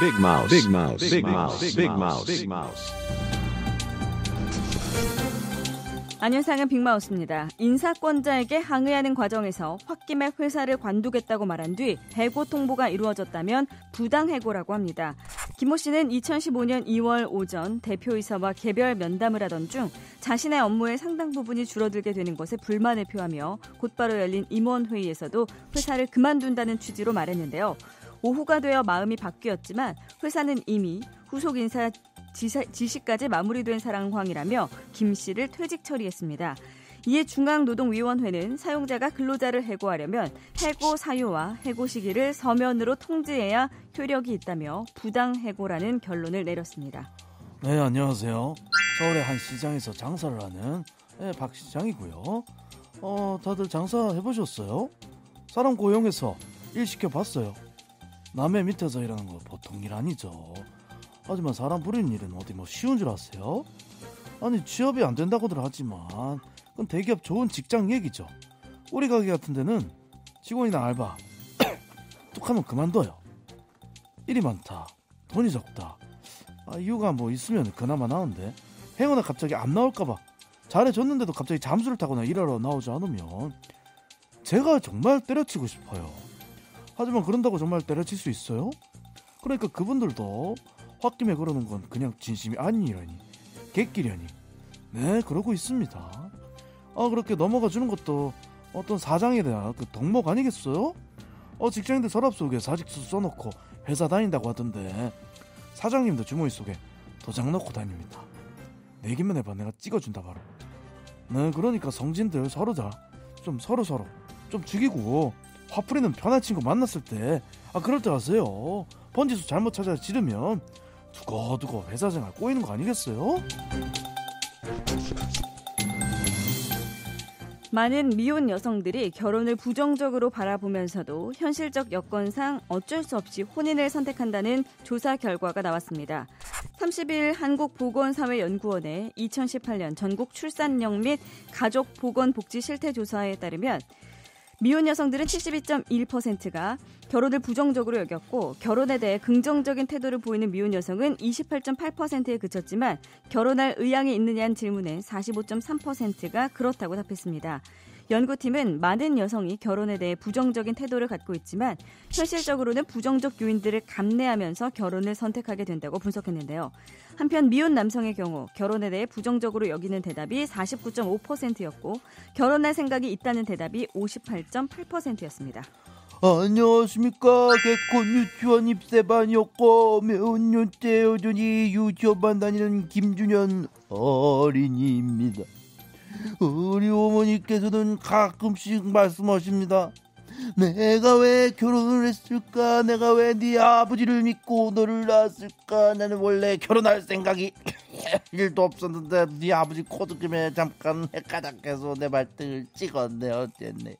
Big Mouse. Big Mouse. Big Mouse. Big Mouse. Big Mouse. 안윤상은 빅마우스입니다. 인사권자에게 항의하는 과정에서 홧김에 회사를 관두겠다고 말한 뒤 해고 통보가 이루어졌다면 부당해고라고 합니다. 김모 씨는 2015년 2월 오전 대표이사와 개별 면담을 하던 중 자신의 업무의 상당 부분이 줄어들게 되는 것에 불만을 표하며 곧바로 열린 임원회의에서도 회사를 그만둔다는 취지로 말했는데요. 오후가 되어 마음이 바뀌었지만 회사는 이미 후속 인사 지시까지 마무리된 상황이라며 김 씨를 퇴직 처리했습니다. 이에 중앙노동위원회는 사용자가 근로자를 해고하려면 해고 사유와 해고 시기를 서면으로 통지해야 효력이 있다며 부당 해고라는 결론을 내렸습니다. 네, 안녕하세요. 서울의 한 시장에서 장사를 하는 네, 박 시장이고요. 어, 다들 장사 해보셨어요? 사람 고용해서 일 시켜봤어요. 남의 밑에서 일하는 거 보통 일 아니죠. 하지만 사람 부리는 일은 어디 뭐 쉬운 줄 아세요? 아니 취업이 안 된다고들 하지만 그건 대기업 좋은 직장 얘기죠. 우리 가게 같은 데는 직원이나 알바 뚝하면 그만둬요. 일이 많다, 돈이 적다. 아, 이유가 뭐 있으면 그나마 나은데 행여나 갑자기 안 나올까봐 잘해줬는데도 갑자기 잠수를 타거나 일하러 나오지 않으면 제가 정말 때려치고 싶어요. 하지만 그런다고 정말 때려칠 수 있어요? 그러니까 그분들도 홧김에 그러는 건 그냥 진심이 아니라니 객기려니 네 그러고 있습니다 아 그렇게 넘어가 주는 것도 어떤 사장에 대한 그 덕목 아니겠어요? 어 직장인들 서랍 속에 사직서 써놓고 회사 다닌다고 하던데 사장님도 주머니 속에 도장 넣고 다닙니다 내기만 해봐 내가 찍어준다 바로 네 그러니까 성진들 서로 다좀 서로 서로 좀 죽이고 화풀이는 편한 친구 만났을 때 아 그럴 때 하세요 번지수 잘못 찾아 지르면 두고두고 회사 생활 꼬이는 거 아니겠어요? 많은 미혼 여성들이 결혼을 부정적으로 바라보면서도 현실적 여건상 어쩔 수 없이 혼인을 선택한다는 조사 결과가 나왔습니다. 30일 한국보건사회연구원의 2018년 전국 출산령 및 가족보건복지 실태조사에 따르면 미혼 여성들은 72.1%가 결혼을 부정적으로 여겼고 결혼에 대해 긍정적인 태도를 보이는 미혼 여성은 28.8%에 그쳤지만 결혼할 의향이 있느냐는 질문에 45.3%가 그렇다고 답했습니다. 연구팀은 많은 여성이 결혼에 대해 부정적인 태도를 갖고 있지만 현실적으로는 부정적 요인들을 감내하면서 결혼을 선택하게 된다고 분석했는데요. 한편 미혼 남성의 경우 결혼에 대해 부정적으로 여기는 대답이 49.5%였고 결혼할 생각이 있다는 대답이 58.8%였습니다. 안녕하십니까 개콘 유치원 입세반이었고 몇 년째 여전히 유치원반 다니는 김준현 어린이입니다. 우리 어머니께서는 가끔씩 말씀하십니다. 내가 왜 결혼을 했을까? 내가 왜 네 아버지를 믿고 너를 낳았을까? 나는 원래 결혼할 생각이 일도 없었는데 네 아버지 코드김에 잠깐 헷가닥해서 내 발등을 찍었네 어땠네.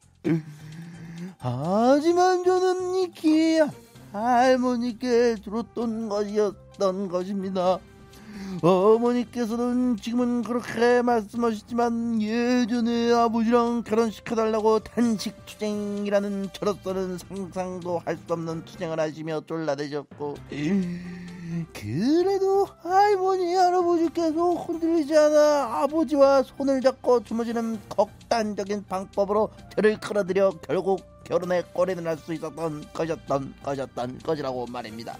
하지만 저는 이키 할머니께 들었던 것이었던 것입니다. 어머니께서는 지금은 그렇게 말씀하시지만 예전에 아버지랑 결혼시켜달라고 단식 투쟁이라는 저로서는 상상도 할 수 없는 투쟁을 하시며 쫄라대셨고 그래도 할머니 할아버지께서 흔들리지 않아 아버지와 손을 잡고 주무시는 극단적인 방법으로 저를 끌어들여 결국 결혼에 꼬리를 할 수 있었던 것이었던 것이었던 것이라고 말입니다.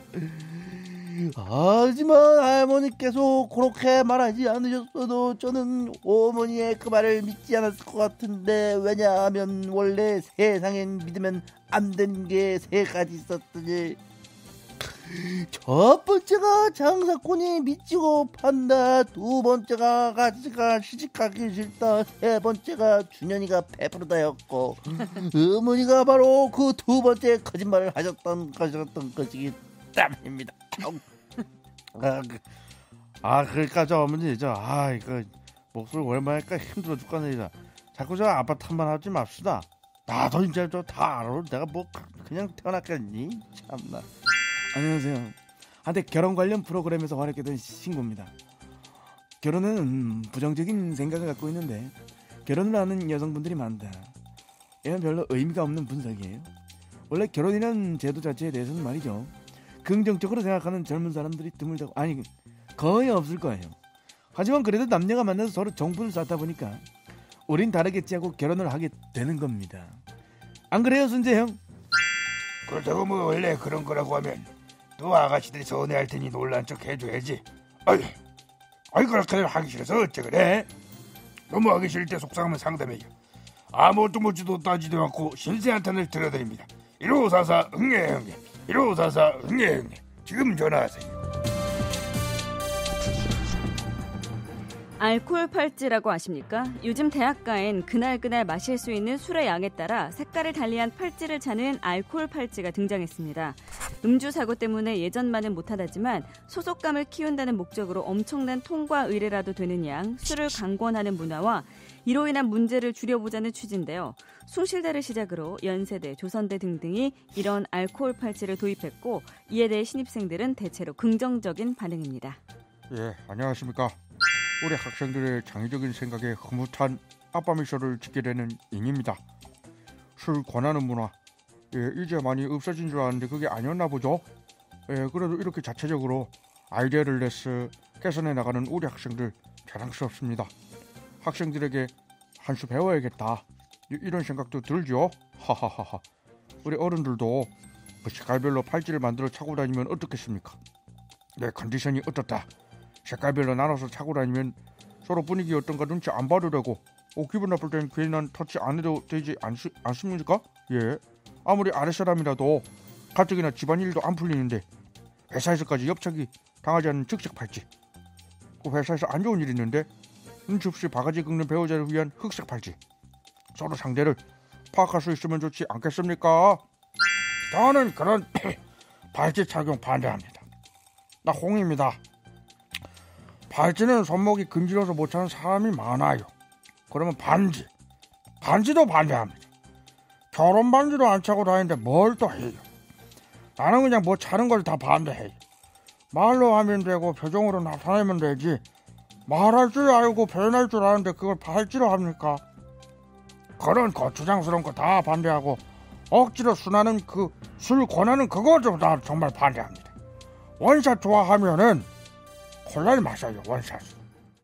하지만 할머니께서 그렇게 말하지 않으셨어도 저는 어머니의 그 말을 믿지 않았을 것 같은데 왜냐하면 원래 세상엔 믿으면 안 되는 게 세 가지 있었더니 첫 번째가 장사꾼이 미치고 판다 두 번째가 가지가 시집가기 싫다 세 번째가 준현이가 배부르다였고 어머니가 바로 그 두 번째 거짓말을 하셨던 것이었던 것이기 때문입니다 아, 그, 아 그러니까 저 어머니 저 아 이거 목소리 오랜만에 니까 힘들어 죽겠네 자꾸 저 아파트 한번 하지 맙시다 나도 이제 저다 알아 내가 뭐 그냥 태어났겠니 참나 안녕하세요. 한때 결혼 관련 프로그램에서 활약했게 된 친구입니다. 결혼은 부정적인 생각을 갖고 있는데 결혼을 하는 여성분들이 많다. 이건 별로 의미가 없는 분석이에요. 원래 결혼이라는 제도 자체에 대해서는 말이죠. 긍정적으로 생각하는 젊은 사람들이 드물다고 아니 거의 없을 거예요. 하지만 그래도 남녀가 만나서 서로 정보를 쌓다 보니까 우린 다르겠지 하고 결혼을 하게 되는 겁니다. 안 그래요, 순재 형? 그렇다고 뭐 원래 그런 거라고 하면 또 아가씨들이 서운해할 테니 놀란 척 해줘야지. 아이, 아이 그렇게 하기 싫어서 어째 그래? 너무 하기 싫을 때 속상하면 상담해요. 아무것도 묻지도 따지도 않고 신세한탄을 들어드립니다. 1544 응애 응애 1544 응애 응애 지금 전화하세요. 알코올 팔찌라고 아십니까? 요즘 대학가엔 그날그날 마실 수 있는 술의 양에 따라 색깔을 달리한 팔찌를 차는 알코올 팔찌가 등장했습니다. 음주 사고 때문에 예전만은 못하다지만 소속감을 키운다는 목적으로 엄청난 통과 의뢰라도 되는 양 술을 강권하는 문화와 이로 인한 문제를 줄여보자는 취지인데요. 숭실대를 시작으로 연세대, 조선대 등등이 이런 알코올 팔찌를 도입했고 이에 대해 신입생들은 대체로 긍정적인 반응입니다. 예, 안녕하십니까. 우리 학생들의 창의적인 생각에 흐뭇한 아빠 미소를 짓게 되는 인입니다. 술 권하는 문화, 예, 이제 많이 없어진 줄 알았는데 그게 아니었나 보죠. 예, 그래도 이렇게 자체적으로 아이디어를 내서 개선해 나가는 우리 학생들 자랑스럽습니다. 학생들에게 한 수 배워야겠다. 이- 이런 생각도 들죠. 하하하하. 우리 어른들도 뭐 색깔별로 팔찌를 만들어 차고 다니면 어떻겠습니까? 내 컨디션이 어떻다. 색깔별로 나눠서 차고 다니면 서로 분위기 어떤가 눈치 안 봐도 되고 어, 기분 나쁠 땐난 터치 안 해도 되지 않시, 않습니까? 예. 아무리 아랫사람이라도 가뜩이나 집안일도 안 풀리는데 회사에서까지 옆차기 당하지 않는 즉석 팔찌 그 회사에서 안 좋은 일 있는데 눈치 없이 바가지 긁는 배우자를 위한 흑색 팔찌 서로 상대를 파악할 수 있으면 좋지 않겠습니까? 저는 그런 팔찌 착용 반대합니다. 나 홍입니다. 발찌는 손목이 근질어서 못 차는 사람이 많아요. 그러면 반지, 반지도 반대합니다. 결혼 반지도 안 차고 다니는데 뭘 또 해요? 나는 그냥 뭐 차는 걸 다 반대해요. 말로 하면 되고 표정으로 나타내면 되지. 말할 줄 알고 표현할 줄 아는데 그걸 발찌로 합니까? 그런 거추장스러운 거 다 반대하고 억지로 순하는 그 술 권하는 그거도 나 정말 반대합니다. 원샷 좋아하면은 콜라를 마셔요 원샷